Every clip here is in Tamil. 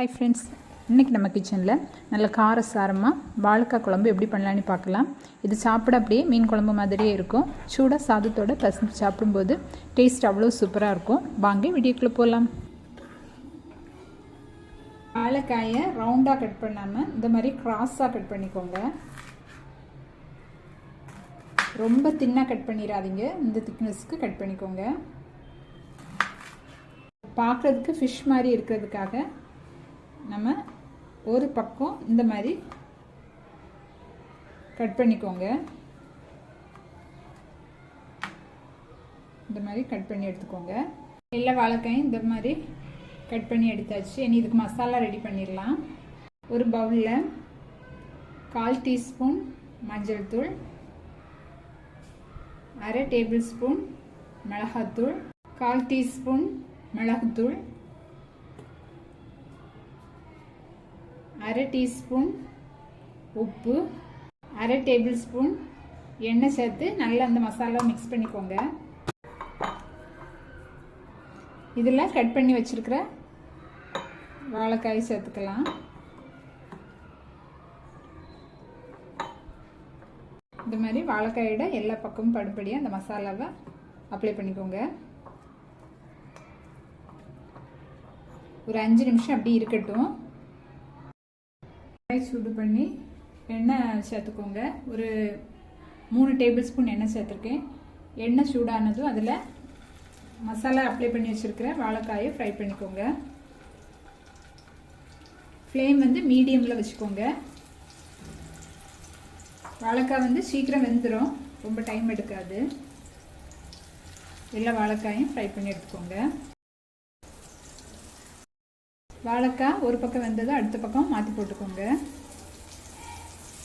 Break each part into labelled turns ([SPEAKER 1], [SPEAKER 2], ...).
[SPEAKER 1] ஹாய் ஃப்ரெண்ட்ஸ் இன்றைக்கி நம்ம கிச்சனில் நல்ல காரசாரமாக வாழைக்காய் குழம்பு எப்படி பண்ணலான்னு பார்க்கலாம். இது சாப்பிட அப்படியே மீன் குழம்பு மாதிரியே இருக்கும். சூடாக சாதத்தோட பசங்க சாப்பிடும்போது டேஸ்ட் அவ்வளோ சூப்பராக இருக்கும். வாங்க வீடியோக்குள்ளே போகலாம் வாழைக்காயை ரவுண்டாக கட் பண்ணாமல் இந்த மாதிரி க்ராஸாக கட் பண்ணிக்கோங்க. ரொம்ப தின்னாக கட் பண்ணிடாதீங்க. இந்த திக்னஸ்க்கு கட் பண்ணிக்கோங்க. பார்க்குறதுக்கு ஃபிஷ் மாதிரி இருக்கிறதுக்காக நம்ம ஒரு பக்கம் இந்த மாதிரி கட் பண்ணிக்கோங்க. இந்த மாதிரி கட் பண்ணி எடுத்துக்கோங்க. எல்லா வாழைக்காயும் இந்த மாதிரி கட் பண்ணி எடுத்தாச்சு. இனி இதுக்கு மசாலா ரெடி பண்ணிடலாம். ஒரு பவுலில் கால் டீஸ்பூன் மஞ்சள் தூள் அரை டேபிள் ஸ்பூன் மிளகாத்தூள் கால் டீஸ்பூன் மிளகுத்தூள் அரை டீஸ்பூன் உப்பு அரை டேபிள் ஸ்பூன் எண்ணெய் சேர்த்து நல்லா அந்த மசாலா மிக்ஸ் பண்ணிக்கோங்க. இதில் கட் பண்ணி வச்சுருக்கிற வாழைக்காய் சேர்த்துக்கலாம். இந்த மாதிரி வாழைக்காயோட எல்லா பக்கமும் படும்படியாக அந்த மசாலாவை அப்ளை பண்ணிக்கோங்க. ஒரு அஞ்சு நிமிஷம் அப்படி இருக்கட்டும். சூடு பண்ணி எண்ணெய் சேர்த்துக்கோங்க. ஒரு மூணு டேபிள் ஸ்பூன் எண்ணெய் சேர்த்துருக்கேன். எண்ணெய் சூடானதும் அதில் மசாலா அப்ளை பண்ணி வச்சுருக்கிற வாழைக்காயை ஃப்ரை பண்ணிக்கோங்க. ஃப்ளேம் வந்து மீடியமில் வச்சுக்கோங்க. வாழைக்காய் வந்து சீக்கிரம் வெந்துடும் ரொம்ப டைம் எடுக்காது. எல்லா வாழைக்காயும் ஃப்ரை பண்ணி எடுத்துக்கோங்க. வாழைக்காய் ஒரு பக்கம் வெந்ததும் அடுத்த பக்கம் மாற்றி போட்டுக்கோங்க.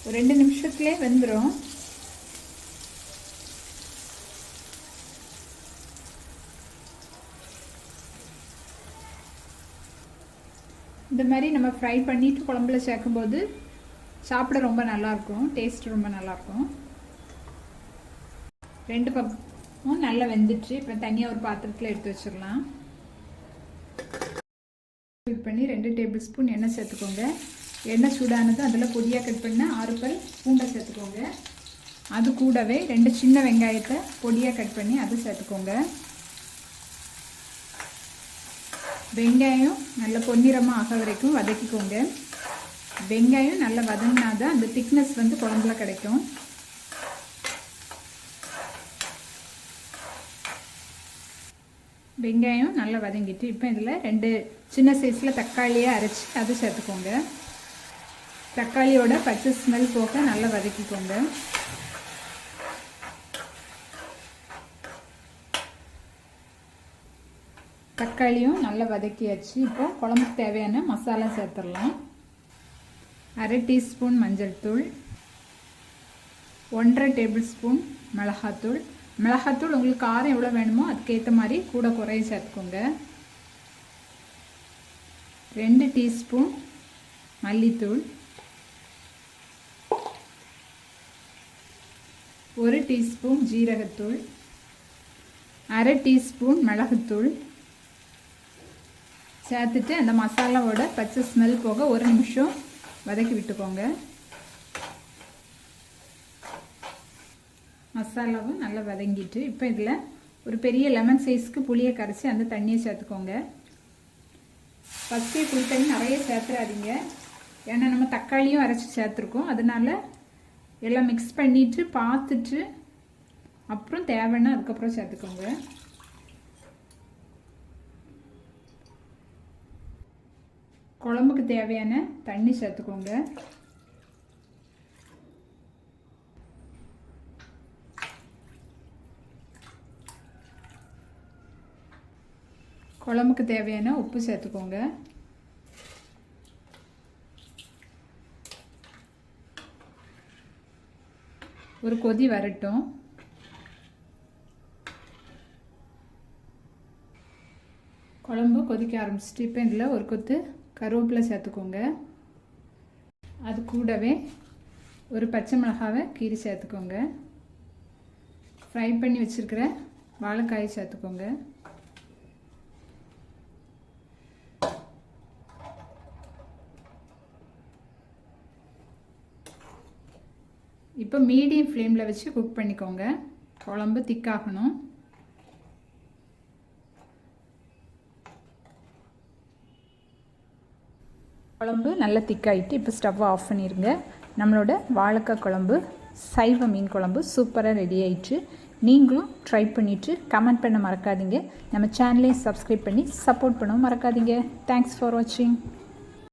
[SPEAKER 1] ஒரு ரெண்டு நிமிஷத்துலேயே வெந்துடும் இந்த மாதிரி நம்ம ஃப்ரை பண்ணிவிட்டு குழம்புல சேர்க்கும்போது சாப்பிட ரொம்ப நல்லாயிருக்கும் டேஸ்ட் ரொம்ப நல்லாயிருக்கும் ரெண்டு பக்கமும் நல்லா வெந்துச்சு இப்போ தனியாக ஒரு பாத்திரத்தில் எடுத்து வச்சிடலாம். பண்ணி ரெண்டு டேபிள் ஸ்பூன் எண்ணெய் சேர்த்துக்கோங்க. எண்ணெய் சூடானது அதில் பொடியாக கட் பண்ண ஆறு பல் பூண்டை சேர்த்துக்கோங்க. அது கூடவே ரெண்டு சின்ன வெங்காயத்தை பொடியாக கட் பண்ணி அதை சேர்த்துக்கோங்க. வெங்காயம் நல்ல பொன்னிறமாக ஆக வரைக்கும் வதக்கிக்கோங்க. வெங்காயம் நல்லா வதங்கினா தான் அந்த திக்னஸ் வந்து குழம்புல கிடைக்கும். வெங்காயம் நல்லா வதங்கிட்டு இப்போ இதில் ரெண்டு சின்ன சைஸில் தக்காளியை அரைச்சி அதை சேர்த்துக்கோங்க. தக்காளியோட பச்சை ஸ்மெல் போக நல்லா வதக்கிக்கோங்க. தக்காளியும் நல்லா வதக்கியாச்சு. இப்போ குழம்புக்கு தேவையான மசாலா சேர்த்துடலாம். அரை டீஸ்பூன் மஞ்சள் தூள் ஒன்றரை டேபிள் ஸ்பூன் மிளகாத்தூள் மிளகாத்தூள் உங்களுக்கு காரம் எவ்வளோ வேணுமோ அதுக்கேற்ற மாதிரி கூட குறைய சேர்த்துக்கோங்க. ரெண்டு டீஸ்பூன் மல்லித்தூள். ஒரு டீஸ்பூன் ஜீரகத்தூள். அரை டீஸ்பூன் மிளகுத்தூள். சேர்த்துட்டு அந்த மசாலாவோட பச்சை ஸ்மெல் போக ஒரு நிமிஷம் வதக்கி விட்டுக்கோங்க. மசாலாவும் நல்லா வதங்கிட்டு இப்போ இதில் ஒரு பெரிய லெமன் சைஸ்க்கு புளியை கரைச்சி அந்த தண்ணியை சேர்த்துக்கோங்க. ஃபஸ்ட்டே புளி தண்ணி நிறைய சேர்த்துறாதீங்க. ஏன்னா நம்ம தக்காளியும் அரைச்சி சேர்த்துருக்கோம். அதனால எல்லாம் மிக்ஸ் பண்ணிவிட்டு பார்த்துட்டு அப்புறம் தேவைன்னா அதுக்கப்புறம் சேர்த்துக்கோங்க. குழம்புக்கு தேவையான தண்ணி சேர்த்துக்கோங்க. குழம்புக்கு தேவையான உப்பு சேர்த்துக்கோங்க. ஒரு கொதி வரட்டும். குழம்பு கொதிக்க ஆரம்பிச்சிட்டு இப்போ இதில் ஒரு கொத்து கருவேப்பிலை சேர்த்துக்கோங்க. அது கூடவே ஒரு பச்சை மிளகாவை கீரி சேர்த்துக்கோங்க. ஃப்ரை பண்ணி வச்சுருக்கிற வாழைக்காயை சேர்த்துக்கோங்க. இப்போ மீடியம் ஃப்ளேமில் வச்சு குக் பண்ணிக்கோங்க. குழம்பு திக்காகணும். குழம்பு நல்லா திக்காயிட்டு இப்போ ஸ்டவ்வை ஆஃப் பண்ணிடுங்க நம்மளோட வாழைக்காய் குழம்பு சைவ மீன் குழம்பு சூப்பராக ரெடி ஆயிடுச்சு. நீங்களும் ட்ரை பண்ணிவிட்டு கமெண்ட் பண்ண மறக்காதீங்க. நம்ம சேனலையும் சப்ஸ்கிரைப் பண்ணி சப்போர்ட் பண்ணவும் மறக்காதீங்க. தேங்க்ஸ் ஃபார் வாட்சிங்